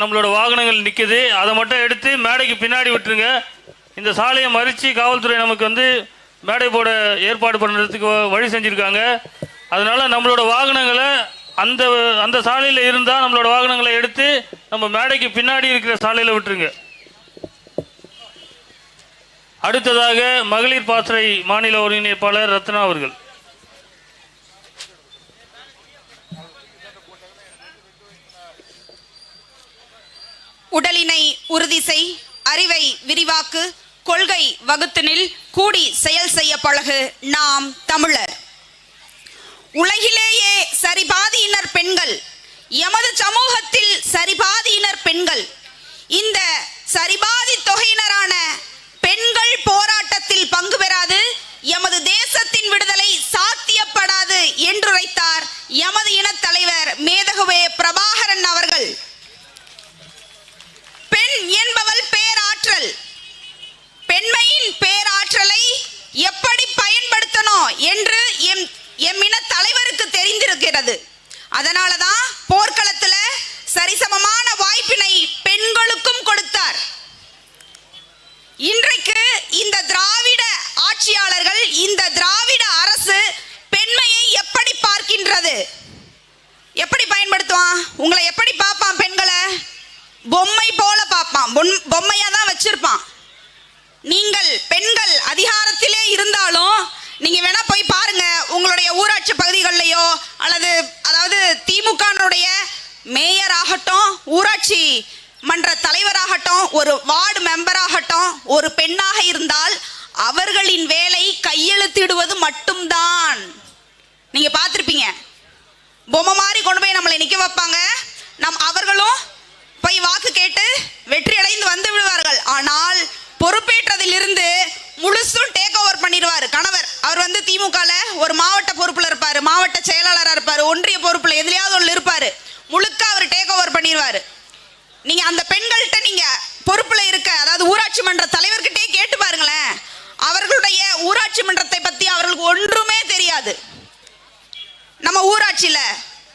நம்மளோட வாகனங்கள் நிற்குது அதை மட்டும் எடுத்து மேடைக்கு பின்னாடி விட்டுருங்க. இந்த சாலையை மறித்து காவல்துறை நமக்கு வந்து மேடை போட ஏற்பாடு பண்ணுறதுக்கு வழி செஞ்சுருக்காங்க. அதனால் நம்மளோட வாகனங்களை அந்த அந்த சாலையில் இருந்தால் நம்மளோட வாகனங்களை எடுத்து நம்ம மேடைக்கு பின்னாடி இருக்கிற சாலையில் விட்டுருங்க. அடுத்ததாக மகளிர் பாசறை மாநில ஒருங்கிணைப்பாளர் ரத்னா அவர்கள். உடலினை உறுதி செய். அறிவை விரிவாக்கு. கொள்கை வகுத்தினில் கூடி செயல் செய்ய பழகு. நாம் தமிழர். உலகிலேயே சரிபாதியினர் பெண்கள். எமது சமூகத்தில் சரிபாதியினர் பெண்கள். இந்த சரிபாதி தொகையினரான பெண்கள் போராட்டத்தில் பங்கு பெறாது. எமது தேசத்தின் விடுதலை சாத்தியப்படாது என்றுரைத்தார் எமது இனத் தலைவர் மேதகுவே பிரபா அவர்கள் பெண் என்பவள் பேராற்றல் பெண்மையின் பேராற்றலை எப்படி பயன்படுத்தணும் என்று எம் எம் இன தலைவருக்கு தெரிந்திருக்கிறது அதனால தான் போர்க்களத்துல சரிசமமான வாய்ப்பினை பெண்களுக்கும் கொடுத்தார் இன்றைக்கு இந்த திராவிட ஆட்சியாளர்கள் இந்த திராவிட அரசு பெண்மையை எப்படி பார்க்கின்றது எப்படி பயன்படுத்துவான் உங்களை எப்படி பார்ப்பான் பெண்களை பொம்மை போல பார்ப்பான் பொன்- பொம்மையா தான் வச்சிருப்பான் நீங்கள் பெண்கள் அதிகாரத்திலே இருந்தாலும் நீங்க வேணா போய் பாருங்க உங்களுடைய ஊராட்சி பகுதிகளிலேயோ அல்லது அதாவது திமுகனுடைய மேயர் ஆகட்டும் ஊராட்சி மன்ற தலைவராகட்டும் ஒரு வார்டு மெம்பராகட்டும் ஒரு பெண்ணாக இருந்தால் அவர்களின் வேலை கையெழுத்திடுவது மட்டும்தான். நீங்க பார்த்துருப்பீங்க. பண்ணிடுவார். கணவர் அவர் வந்து திமுகல ஒரு மாவட்ட பொறுப்புல இருப்பாரு மாவட்ட செயலாளரா இருப்பாரு ஒன்றிய பொறுப்புல எதுலையாவது ஒன்று இருப்பாரு. முழுக்க அவர் டேக் ஓவர் பண்ணிடுவாரு. நீங்க அந்த பெண்கள்கிட்ட நீங்க பொறுப்புல இருக்க அதாவது ஊராட்சி மன்ற தலைவர்கிட்டே கேட்டு பாருங்களேன். அவர்களுடைய ஊராட்சி மன்றத்தை பத்தி அவர்களுக்கு ஒன்றுமே தெரியாது. நம்ம ஊராட்சியில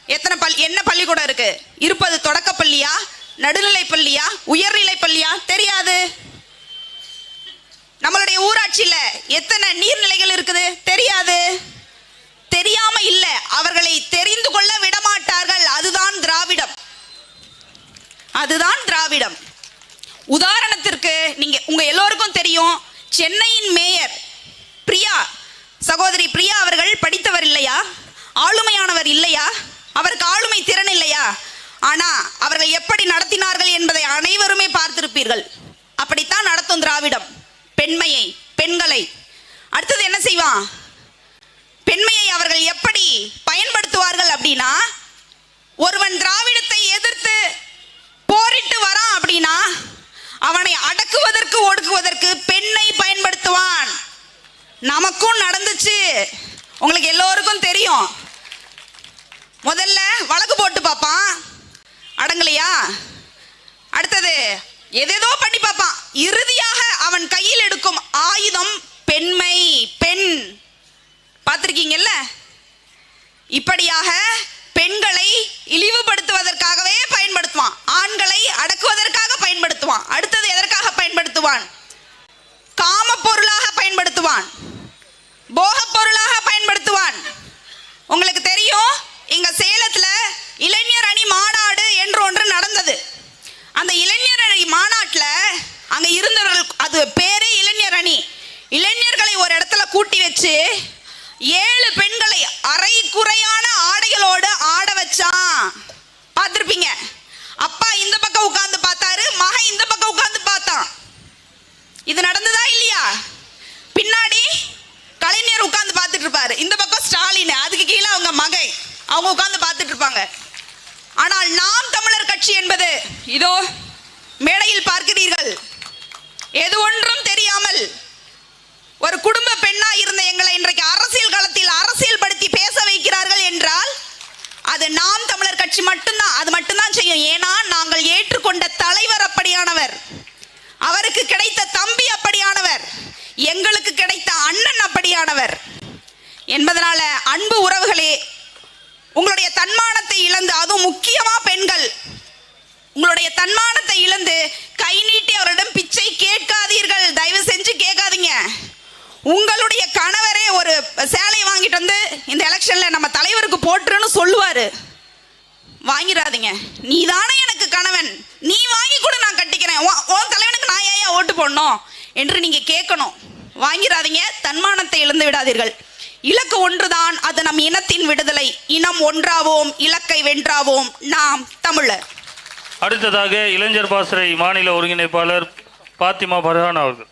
எத்தனை பள்ளி என்ன பள்ளிக்கூடம் இருக்கு? இருப்பது தொடக்க பள்ளியா நடுநிலை பள்ளியா உயர்நிலை பள்ளியா தெரியாது. நம்மளுடைய ஊராட்சியில எத்தனை நீர்நிலைகள் இருக்குது? தெரியாது. தெரியாம இல்ல. அவர்களை தெரிந்து கொள்ள விடமாட்டார்கள். அதுதான் திராவிடம். அதுதான் திராவிடம். உதாரணத்திற்கு நீங்க உங்க எல்லோருக்கும் தெரியும் சென்னையின் மேயர் பிரியா சகோதரி பிரியா அவர்கள் படித்தவர் இல்லையா? ஆளுமையானவர் இல்லையா? அவருக்கு ஆளுமை திறன் இல்லையா? ஆனா அவர்கள் எப்படி நடத்தினார்கள் என்பதை அனைவருமே பார்த்திருப்பீர்கள். அப்படித்தான் நடத்தும் திராவிடம். பெண்மையை பெண்களை. அடுத்தது என்ன செய்வான்? பெண்மையை அவர்கள் எப்படி பயன்படுத்துவார்கள் அப்படின்னா ஒருவன் திராவிடத்தை எதிர்த்து போரிட்டு வரான் அப்படின்னா அவனை அடக்குவதற்கு ஒடுக்குவதற்கு பெண்ணை பயன்படுத்துவான். நமக்கும் நடந்துச்சு. உங்களுக்கு எல்லோருக்கும் தெரியும். முதல்ல வழக்கு போட்டு பார்ப்பான். அடங்கலையா? அடுத்தது எதேதோ பண்ணி பார்ப்பான். இறுதி அவன் கையில் எடுக்கும் ஆயுதம் பெண்மை பெண். பார்த்துருக்கீங்கல்ல? இப்படியாக பெண்களை இழிவுபடுத்துவதற்காகவே பயன்படுத்துவான். ஆண்களை அடக்குவதற்காக பயன்படுத்துவான். அடுத்தது எதற்காக பயன்படுத்துவான்? காம பொருளாக பயன்படுத்துவான். போக பொருளாக பயன்படுத்துவான். உங்களுக்கு தெரியும் இங்க சேலத்துல இளைஞர் அணி மாநாடு என்று ஒன்று நடந்தது. அந்த இளைஞர் அணி மாநாடு அங்க இருந்தவர்கள் அது பேரே இளைஞர் அணி இளைஞர்களை ஒரு கூட்டி வச்சு ஏழு பெண்களை அரை குறையான ஆடைகளோடு ஆட வச்சான். பார்த்துருப்பீங்க. அப்பா இந்த பக்கம் உட்கார்ந்து பார்த்தாரு மகன் இந்த பக்கம் உட்கார்ந்து பார்த்தான். இது நடந்ததா இல்லையா? பின்னாடி கலைஞர் உட்கார்ந்து பார்த்துட்டு இருப்பாரு. இந்த பக்கம் ஸ்டாலின் அதுக்கு கீழே அவங்க மகை அவங்க உட்கார்ந்து பார்த்துட்டு இருப்பாங்க. ஆனால் நாம் தமிழர் கட்சி என்பது இதோ மேடையில் பார்க்கிறீர்கள். எது ஒன்று? ஒரு குடும்ப பெண்ணா இருந்த எங்களை இன்றைக்கு அரசியல் களத்தில் அரசியல் படுத்தி பேச வைக்கிறார்கள் என்றால் அது நாம் தமிழர் கட்சி மட்டும்தான் அது மட்டும்தான் செய்யும். ஏன்னா நாங்கள் ஏற்றுக்கொண்ட தலைவர் அப்படியானவர் அவருக்கு கிடைத்த தம்பி அப்படியானவர் எங்களுக்கு கிடைத்த அண்ணன் அப்படியானவர். என்பதனால அன்பு உறவுகளே உங்களுடைய தன்மானத்தை இழந்து அதுவும் முக்கியமா பெண்கள் உங்களுடைய தன்மானத்தை இழந்து கை நீட்டி அவரிடம் பிச்சை கேட்காதீர்கள். தயவு செஞ்சு கேட்க உங்களுடைய கணவரே ஒரு சேலை வாங்கிட்டு வந்து இந்த எலெக்ஷன்ல நம்ம தலைவருக்கு போட்டுருன்னு சொல்லுவாரு. வாங்கிடாதீங்க. நீ தானே எனக்கு கணவன். நீ வாங்கி கூட நான் கட்டிக்கிறேன். உன் உன் தலைவனுக்கு நான் ஏன் ஓட்டு போடணும்? என்று நீங்க கேட்கணும். வாங்கிடாதீங்க. தன்மானத்தை இழந்து விடாதீர்கள். இலக்கு ஒன்றுதான். அது நம் இனத்தின் விடுதலை. இனம் ஒன்றாவோம். இலக்கை வென்றாவோம். நாம் தமிழர். அடுத்ததாக இளைஞர் பாசறை மாநில ஒருங்கிணைப்பாளர் பாத்திமா பர்ஹான் அவர்கள்.